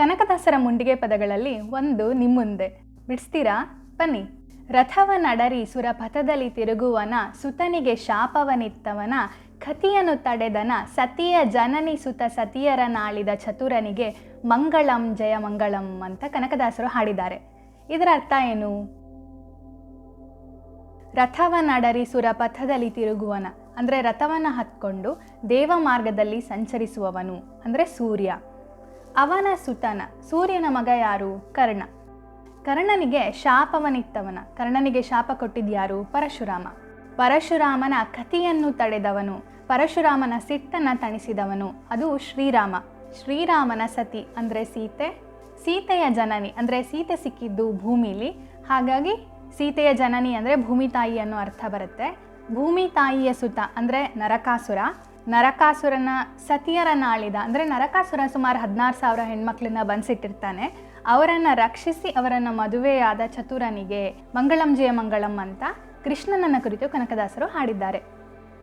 ಕನಕದಾಸರ ಮುಂಡಿಗೆ ಪದಗಳಲ್ಲಿ ಒಂದು ನಿಮ್ಮುಂದೆ. ಬಿಡಿಸ್ತೀರಾ? ಬನ್ನಿ. ರಥವ ನಡರಿ ಸುರಪಥದಲ್ಲಿ ತಿರುಗುವನ, ಸುತನಿಗೆ ಶಾಪವನಿತ್ತವನ ಕತಿಯನ್ನು ತಡೆದನ, ಸತಿಯ ಜನನಿ ಸುತ ಸತಿಯರ ನಾಳಿದ ಚತುರನಿಗೆ ಮಂಗಳಂ ಜಯ ಮಂಗಳಂ ಅಂತ ಕನಕದಾಸರು ಹಾಡಿದ್ದಾರೆ. ಇದರ ಅರ್ಥ ಏನು? ರಥವ ನಡರಿ ಸುರಪಥದಲ್ಲಿ ತಿರುಗುವನ, ಅಂದರೆ ರಥವನ್ನು ಹತ್ಕೊಂಡು ದೇವ ಮಾರ್ಗದಲ್ಲಿ ಸಂಚರಿಸುವವನು, ಅಂದರೆ ಸೂರ್ಯ. ಅವನ ಸುತನ. ಸೂರ್ಯನ ಮಗ ಯಾರು? ಕರ್ಣ. ಕರ್ಣನಿಗೆ ಶಾಪವನಿತ್ತವನ. ಕರ್ಣನಿಗೆ ಶಾಪ ಕೊಟ್ಟಿದ್ಯಾರು? ಪರಶುರಾಮ. ಪರಶುರಾಮನ ಕತಿಯನ್ನು ತಡೆದವನು. ಪರಶುರಾಮನ ಸಿತ್ತನ ತಣಿಸಿದವನು. ಅದು ಶ್ರೀರಾಮ. ಶ್ರೀರಾಮನ ಸತಿ ಅಂದರೆ ಸೀತೆ. ಸೀತೆಯ ಜನನಿ ಅಂದರೆ ಸೀತೆ ಸಿಕ್ಕಿದ್ದು ಭೂಮಿಲಿ. ಹಾಗಾಗಿ ಸೀತೆಯ ಜನನಿ ಅಂದರೆ ಭೂಮಿ ತಾಯಿ ಅನ್ನೋ ಅರ್ಥ ಬರುತ್ತೆ. ಭೂಮಿ ತಾಯಿಯ ಸುತ ಅಂದರೆ ನರಕಾಸುರ. ನರಕಾಸುರನ ಸತಿಯರ ನಾಳಿದ, ಅಂದರೆ ನರಕಾಸುರ ಸುಮಾರು ಹದಿನಾರು ಸಾವಿರ ಹೆಣ್ಮಕ್ಳನ್ನ ಬಂದ್ಸಿಟ್ಟಿರ್ತಾನೆ. ಅವರನ್ನು ರಕ್ಷಿಸಿ ಅವರನ್ನು ಮದುವೆಯಾದ ಚತುರನಿಗೆ ಮಂಗಳಂ ಜಯ ಮಂಗಳಂ ಅಂತ ಕೃಷ್ಣನನ್ನ ಕುರಿತು ಕನಕದಾಸರು ಹಾಡಿದ್ದಾರೆ.